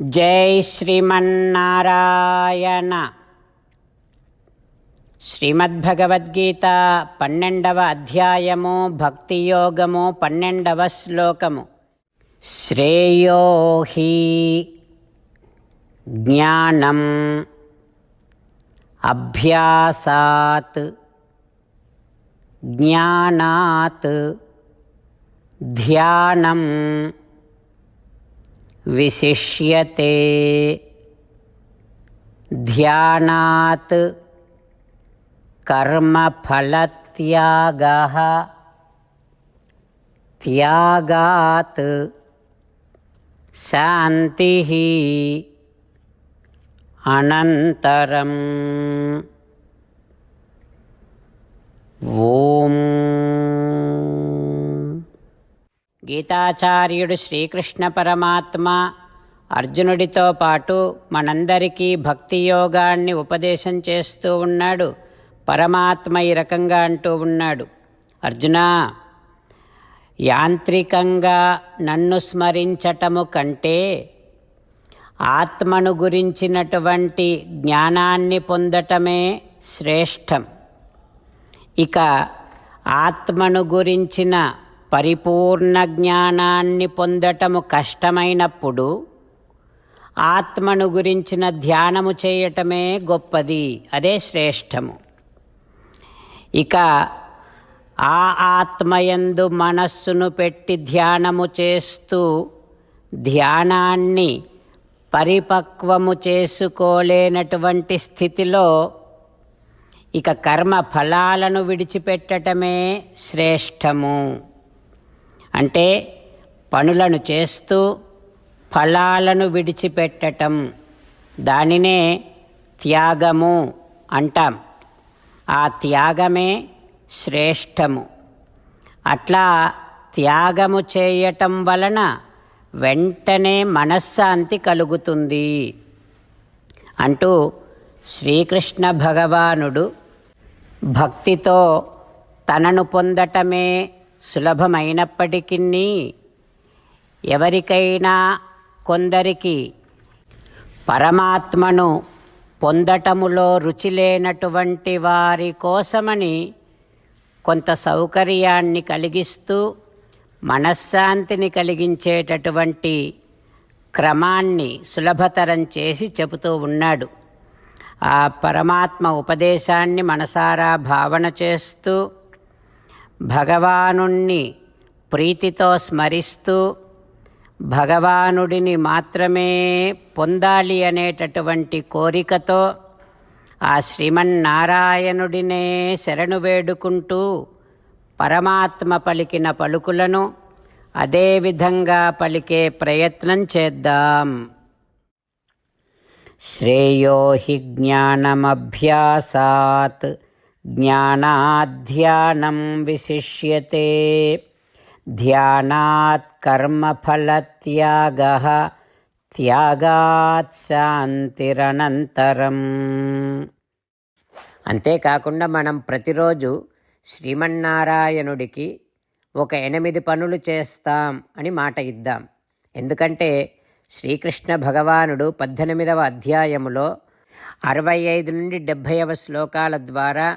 జై శ్రీమన్నారాయణ. శ్రీమద్భగవద్గీత పన్నెండవ అధ్యాయము భక్తియోగము పన్నెండవ శ్లోకము. శ్రేయో హి జ్ఞానం అభ్యాసాత్ జ్ఞానాత్ ధ్యానం विशिष्यते। ध्यानात् कर्मफलत्यागः त्यागात् शान्तिः अनन्तरम् గీతాచార్యుడు శ్రీకృష్ణ పరమాత్మ అర్జునుడితో పాటు మనందరికీ భక్తి యోగాన్ని ఉపదేశం చేస్తూ ఉన్నాడు. పరమాత్మ ఈ రకంగా అంటూ ఉన్నాడు. అర్జున యాంత్రికంగా నన్ను స్మరించటము కంటే ఆత్మను గురించినటువంటి జ్ఞానాన్ని పొందటమే శ్రేష్టం. ఇక ఆత్మను గురించిన పరిపూర్ణ జ్ఞానాన్ని పొందటము కష్టమైనప్పుడు ఆత్మను గురించిన ధ్యానము చేయటమే గొప్పది అదే శ్రేష్టము. ఇక ఆ ఆత్మయందు మనస్సును పెట్టి ధ్యానము చేస్తూ ధ్యానాన్ని పరిపక్వము చేసుకోలేనటువంటి స్థితిలో ఇక కర్మ ఫలాలను విడిచిపెట్టటమే శ్రేష్టము. అంటే పనులను చేస్తూ ఫలాలను విడిచిపెట్టటం. దానినే త్యాగము అంటాం. ఆ త్యాగమే శ్రేష్టము. అట్లా త్యాగము చేయటం వలన వెంటనే మనశ్శాంతి కలుగుతుంది. అంటూ శ్రీకృష్ణ భగవానుడు భక్తితో తనను పొందటమే సులభమైనప్పటికీ ఎవరికైనా కొందరికి పరమాత్మను పొందటములో రుచి లేనటువంటి వారి కోసమని కొంత సౌకర్యాన్ని కలిగిస్తూ మనశ్శాంతిని కలిగించేటటువంటి క్రమాన్ని సులభతరం చేసి చెబుతూ ఉన్నాడు. ఆ పరమాత్మ ఉపదేశాన్ని మనసారా భావన చేస్తూ భగవానుణ్ణి ప్రీతితో స్మరిస్తూ భగవానుడిని మాత్రమే పొందాలి అనేటటువంటి కోరికతో ఆ శ్రీమన్నారాయణుడినే శరణు వేడుకుంటూ పరమాత్మ పలికిన పలుకులను అదేవిధంగా పలికే ప్రయత్నం చేద్దాం. శ్రేయో హి జ్ఞానమభ్యాసాత్. జ్ఞానాధ్యానం విశిష్యతే. ధ్యానాత్ కర్మఫలత్యాగ త్యాగాత్ శాంతిరనంతరం. అంతేకాకుండా మనం ప్రతిరోజు శ్రీమన్నారాయణుడికి ఒక ఎనిమిది పనులు చేస్తాం అని మాట ఇద్దాం. ఎందుకంటే శ్రీకృష్ణ భగవానుడు పద్దెనిమిదవ అధ్యాయములో అరవై ఐదు నుండి డెబ్భైవ శ్లోకాల ద్వారా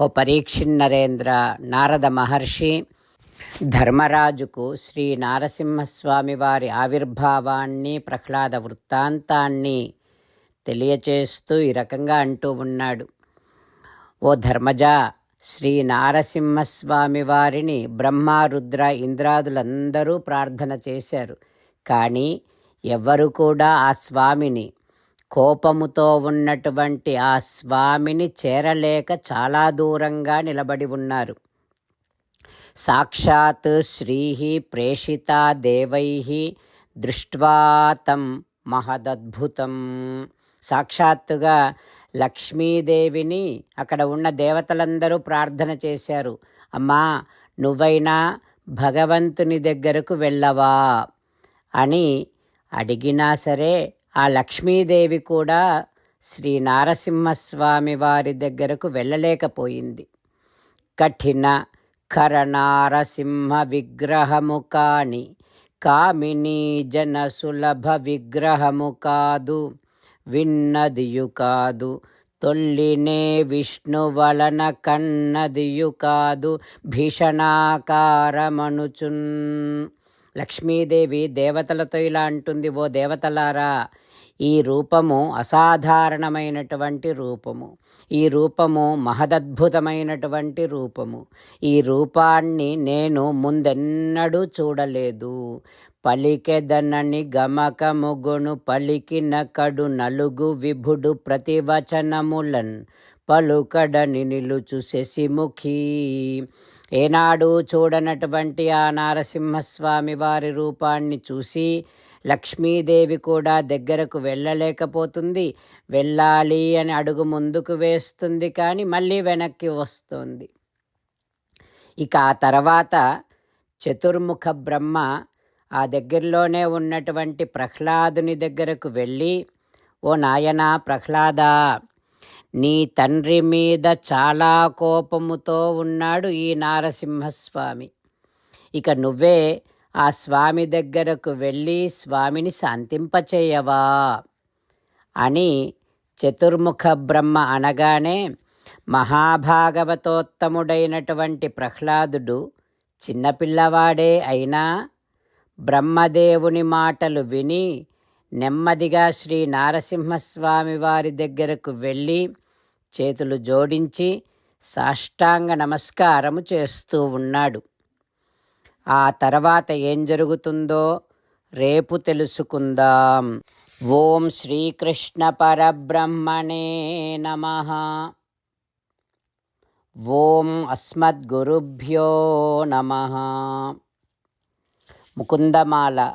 ఓ పరీక్షిన్నరేంద్ర నారద మహర్షి. ధర్మరాజుకు శ్రీ నారసింహస్వామి వారి ఆవిర్భావాన్ని ప్రహ్లాద వృత్తాంతాన్ని తెలియచేస్తూ ఈ రకంగా అంటూ ఉన్నాడు. ఓ ధర్మజ శ్రీ నారసింహస్వామి వారిని బ్రహ్మ రుద్ర ఇంద్రాదులందరూ ప్రార్థన చేశారు. కానీ ఎవ్వరు కూడా ఆ స్వామిని కోపముతో ఉన్నటువంటి ఆ స్వామిని చేరలేక చాలా దూరంగా నిలబడి ఉన్నారు. సాక్షాత్ శ్రీహి ప్రేషిత దేవై దృష్ట్వాతం మహదద్భుతం. సాక్షాత్తుగా లక్ష్మీదేవిని అక్కడ ఉన్న దేవతలందరూ ప్రార్థన చేశారు. అమ్మా నువ్వైనా భగవంతుని దగ్గరకు వెళ్ళవా? అని అడిగినా సరే ఆ లక్ష్మీదేవి కూడా శ్రీ నారసింహస్వామి వారి దగ్గరకు వెళ్ళలేకపోయింది. కఠిన కరణారసింహ విగ్రహము కాని కామినీ జన సులభ విగ్రహము కాదు విన్నదియు కాదు తొల్లినే విష్ణు వలన కన్నదియు కాదు భీషణాకారమనుచున్ లక్ష్మీదేవి దేవతలతో ఇలా అంటుంది ఓ దేవతలారా ఈ రూపము అసాధారణమైనటువంటి రూపము. ఈ రూపము మహదద్భుతమైనటువంటి రూపము. ఈ రూపాన్ని నేను ముందెన్నడూ చూడలేదు. పలికెదనని గమకముగును పలికిన కడు నలుగు విభుడు ప్రతివచనములన్ పలుకడని నిలుచు శశిముఖి ఏనాడు చూడనటువంటి ఆ నారసింహస్వామి వారి రూపాన్ని చూసి లక్ష్మీదేవి కూడా దగ్గరకు వెళ్ళలేకపోతుంది. వెళ్ళాలి అని అడుగు ముందుకు వేస్తుంది కానీ మళ్ళీ వెనక్కి వస్తుంది. ఇక ఆ తర్వాత చతుర్ముఖ బ్రహ్మ ఆ దగ్గరలోనే ఉన్నటువంటి ప్రహ్లాదుని దగ్గరకు వెళ్ళి ఓ నాయనా ప్రహ్లాద నీ తండ్రి మీద చాలా కోపముతో ఉన్నాడు ఈ నారసింహస్వామి. ఇక నువ్వే ఆ స్వామి దగ్గరకు వెళ్ళి స్వామిని శాంతింపచేయవా? అని చతుర్ముఖ బ్రహ్మ అనగానే మహాభాగవతోత్తముడైనటువంటి ప్రహ్లాదుడు చిన్నపిల్లవాడే అయినా బ్రహ్మదేవుని మాటలు విని నెమ్మదిగా శ్రీ నారసింహస్వామి వారి దగ్గరకు వెళ్ళి చేతులు జోడించి సాష్టాంగ నమస్కారము చేస్తూ ఉన్నాడు. ఆ తర్వాత ఏం జరుగుతుందో రేపు తెలుసుకుందాం. ఓం శ్రీకృష్ణ పరబ్రహ్మణే నమ. ఓం అస్మద్గురుభ్యో నమ. ముకుందమాల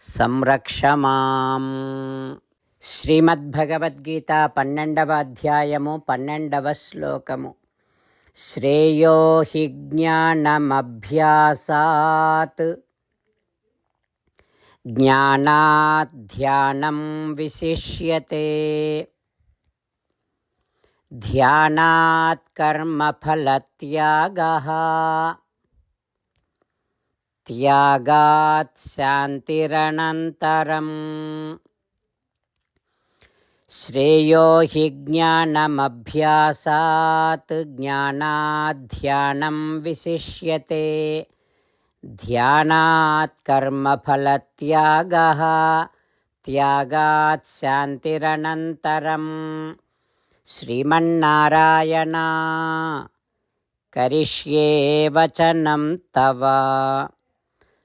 సంరక్ష మాం శ్రీమద్భగవద్గీత పన్నెండవ అధ్యాయము పన్నెండవ శ్లోకము. శ్రేయో హి జ్ఞానమభ్యాసాత్. జ్ఞానాధ్యానం విశిష్యతే. ధ్యానాత్ కర్మఫలత్యాగ. त्यागात् शान्तिरनन्तरम् श्रेयो हि ज्ञानमभ्यासात् ज्ञानाध्यानं विशिष्यते ध्यानात् कर्मफलत्यागः त्यागात् शान्तिरनन्तरं श्रीमन्नारायणा करिष्ये वचनं तव